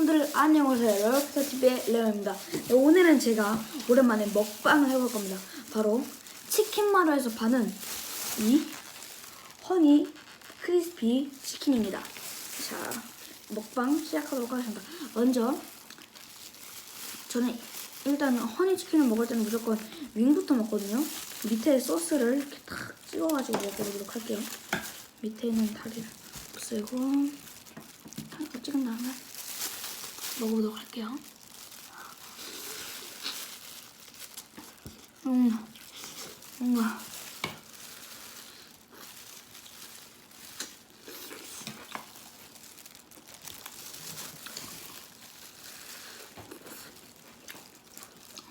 여러분들 안녕하세요. TV의 레오입니다. 네, 오늘은 제가 오랜만에 먹방을 해볼 겁니다. 바로 치킨마루에서 파는 이 허니 크리스피 치킨입니다. 자, 먹방 시작하도록 하겠습니다. 먼저 저는 일단 허니 치킨을 먹을 때는 무조건 윙부터 먹거든요. 밑에 소스를 이렇게 탁 찍어가지고 먹어보도록 할게요. 밑에는 다리를 없애고 찍은 다음에 먹어보도록 할게요. 음, 뭔가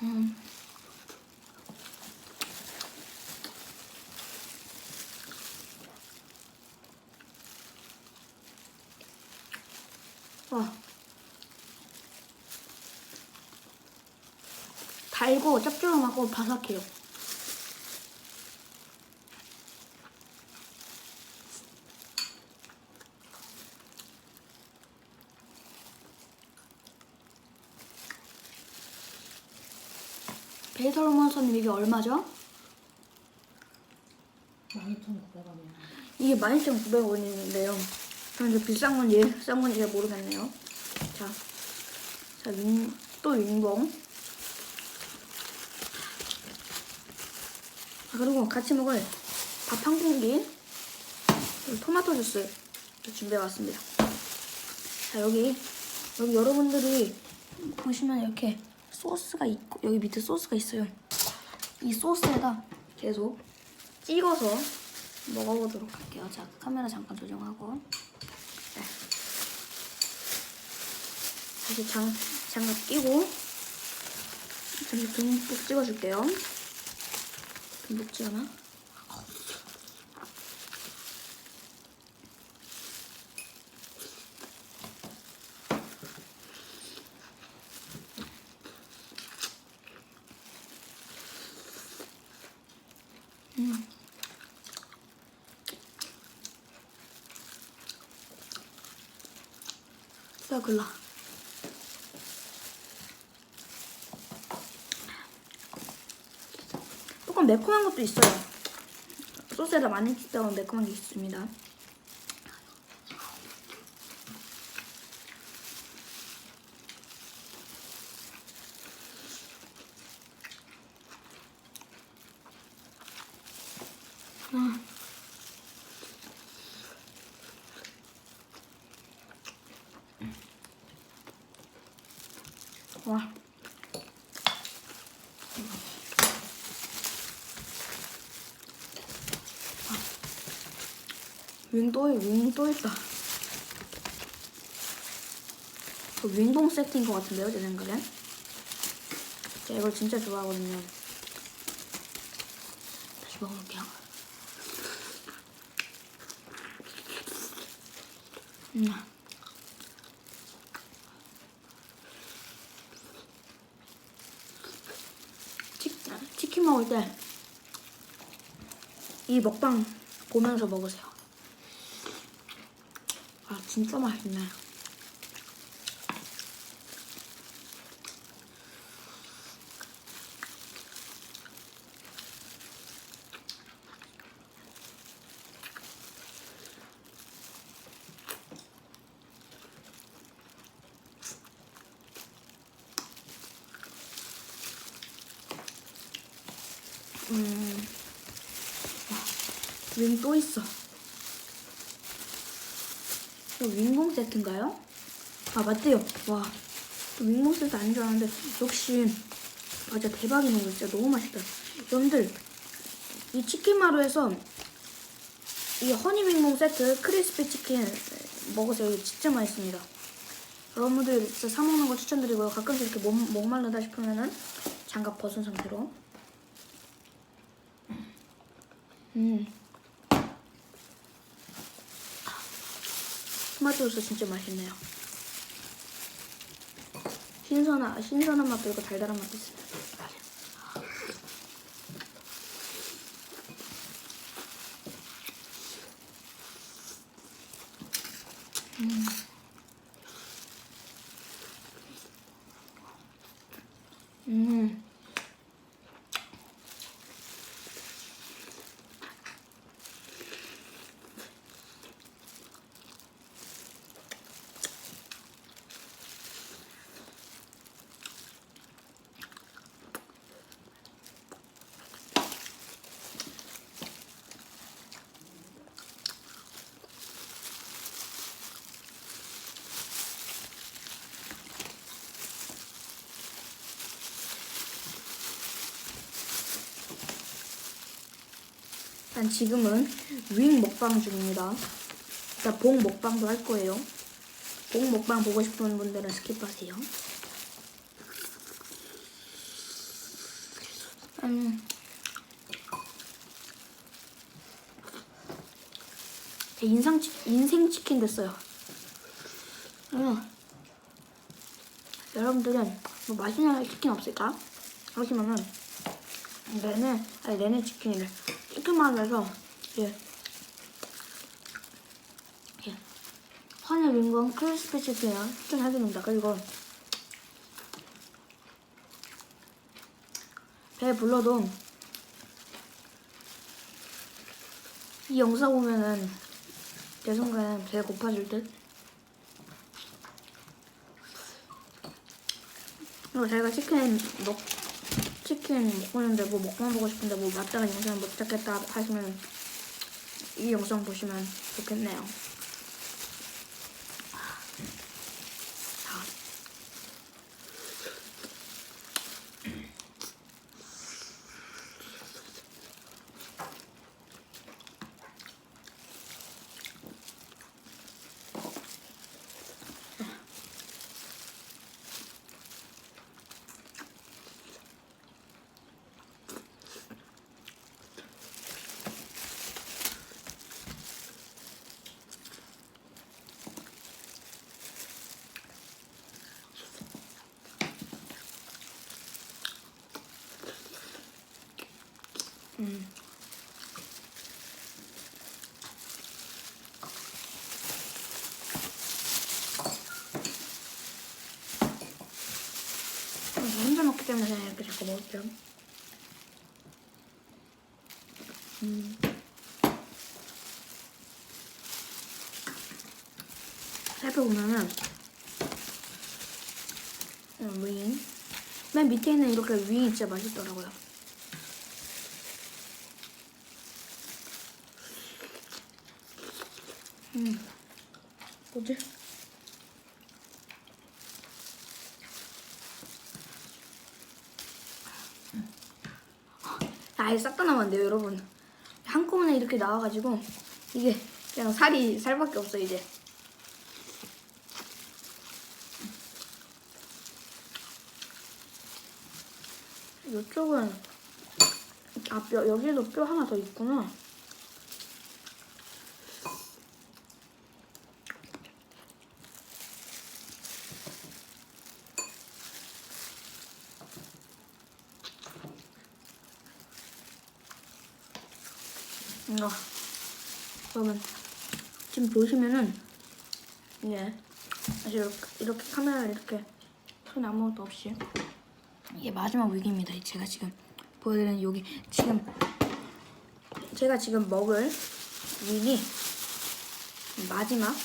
음. 와. 달고 짭조름하고 바삭해요. 베이설몬서님 이게 얼마죠? 12,900원이야. 이게 12,900원인데요. 저는 이제 비싼 건지 싼 건지 잘 모르겠네요. 자, 자, 윈, 또 윈봉. 그리고 같이 먹을 밥 한 공기, 토마토 주스 준비해왔습니다. 자, 여기, 여기 여러분들이 보시면 이렇게 소스가 있고, 여기 밑에 소스가 있어요. 이 소스에다 계속 찍어서 먹어보도록 할게요. 자, 카메라 잠깐 조정하고. 네. 다시 장, 장갑 끼고. 잠시 듬뿍 찍어줄게요. 듬뿍 찍어놔. 뼈글라. 조금 매콤한 것도 있어요. 소스에다 많이 보면 매콤한 게 있습니다. 아. 와. 윙또 윙또 있다. 그 윙봉 세트인 것 같은데요, 제 생각엔. 제가 이걸 진짜 좋아하거든요. 다시 먹어볼게요. 음. 치, 치킨 먹을 때 이 먹방 보면서 먹으세요. 아 진짜 맛있네. 음. 윙또 있어. 이거 윙봉 세트인가요? 아 맞대요. 와, 또 윙봉 세트 아닌 줄 알았는데 역시 맞아 대박이는 거 진짜 너무 맛있다. 여러분들 이 치킨마루에서 이 허니 윙봉 세트 크리스피 치킨 먹으세요. 이거 진짜 맛있습니다. 여러분들 진짜 사 먹는 거 추천드리고요. 가끔씩 이렇게 목, 목마르다 싶으면은 장갑 벗은 상태로. 음. 토마토 소스 진짜 맛있네요. 신선한 신선한 맛도 있고 달달한 맛도 있어요. 음. 음. 일단 지금은 윙 먹방 중입니다. 일단 봉 먹방도 할 거예요. 봉 먹방 보고 싶은 분들은 스킵하세요. 음. 제 인상 치, 인생 치킨 됐어요. 음. 여러분들은 뭐 맛있는 치킨 없을까? 하시면은 내내 아니 내내 치킨이 래 치킨만 해서 예. 예. 허니 윙건 크리스피 치킨이랑 추천해드립니다. 그리고 배 불러도 이 영상 보면은 제 순간 배가 고파질 듯. 그리고 제가 치킨 먹 치킨 먹고 있는데 뭐 먹방 보고 싶은데 뭐 맞다가 영상 못 찾겠다 하시면 이 영상 보시면 좋겠네요. 음. 저 혼자 먹기 때문에 그냥 이렇게 자꾸 먹을게요. 음. 살펴보면은 음, 윙. 맨 밑에 있는 이렇게 윙이 진짜 맛있더라고요. 음. 뭐지? 아예 싹 다 나왔는데요, 여러분. 한꺼번에 이렇게 나와가지고 이게 그냥 살이 살밖에 없어 이제. 이쪽은 아 뼈 여기도 뼈 하나 더 있구나. 이거 그러면 지금 보시면은 이게 다시 이렇게, 이렇게 카메라를 이렇게 손에 아무것도 없이 이게 마지막 위기입니다. 제가 지금 보여드리는 여기 지금 제가 지금 먹을 위기 마지막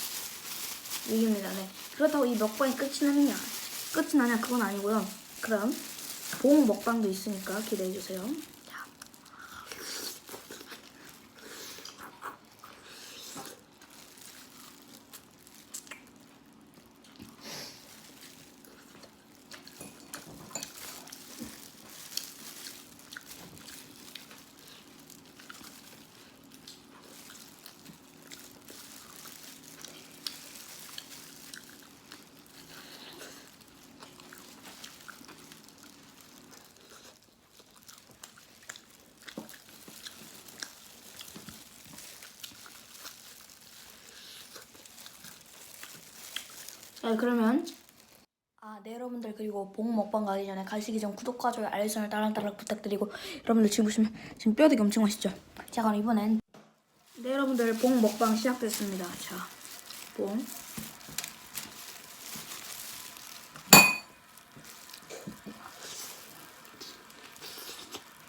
위기입니다. 네. 그렇다고 이 먹방이 끝이 나느냐 끝이 나냐 그건 아니고요. 그럼 본 먹방도 있으니까 기대해 주세요. 자. 자 그러면 아, 네 여러분들 그리고 복 먹방 가기 전에 가시기 전 구독과 좋아요 알림 설정 따랑따랑 부탁드리고 여러분들 지금 보시면 지금 뼈 되게 엄청 맛있죠? 자 그럼 이번엔 네 여러분들 복 먹방 시작됐습니다. 자, 복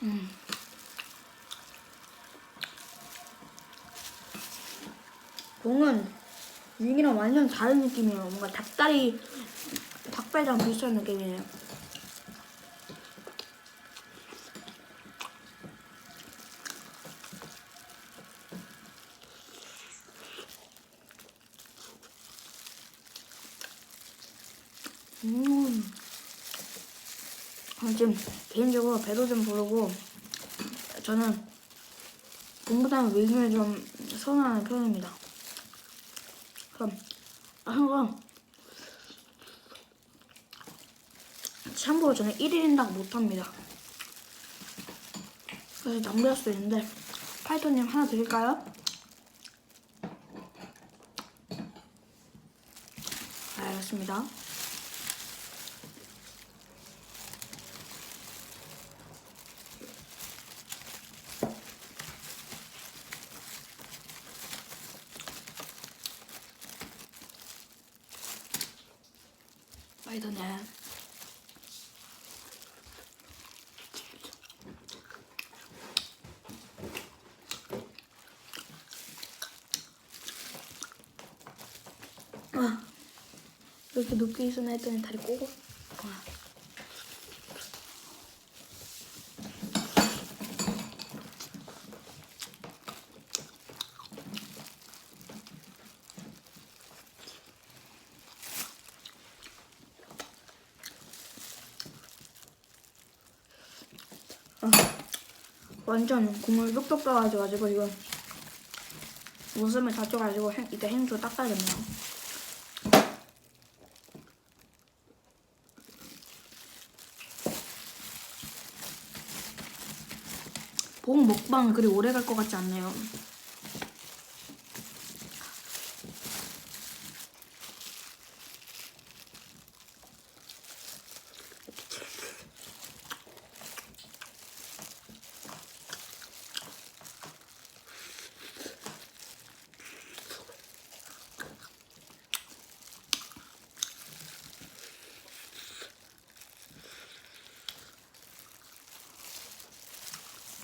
음. 봉은 육이랑 완전 다른 느낌이에요. 뭔가 닭다리, 닭발이랑 비슷한 느낌이에요. 음. 아, 지금 개인적으로 배도 좀 부르고 저는 공보다는 외김을 좀 선호하는 편입니다. 그럼 항상 참고로 저는 1인당 못합니다. 그래서 남길 수도 있는데 파이터님 하나 드릴까요? 알겠습니다. 파이터님. 아, 이렇게 높게 있으나 했더니 다리 꼬고. 아. 아, 완전 국물 뚝뚝 떠가지고 이거 웃음을 다쳐가지고 행, 이때 행주 닦아야겠네요. 봄 먹방 그리 오래 갈 것 같지 않네요.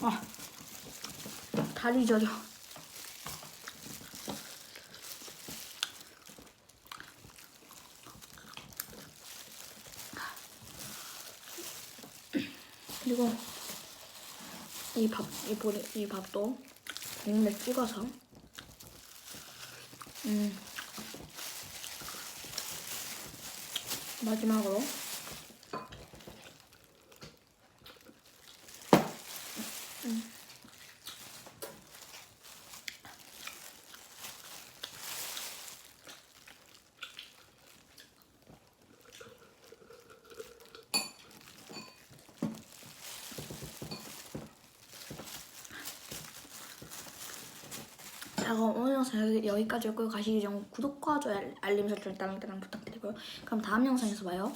아, 다리 저려. 그리고 이 밥, 이 보리, 이 밥도 냉면 찍어서. 음. 마지막으로. 자 그럼 오늘 영상 여기, 여기까지였고요. 가시기 전 구독과 좋아요 알림 설정 따랑따랑 부탁드리고요. 그럼 다음 영상에서 봐요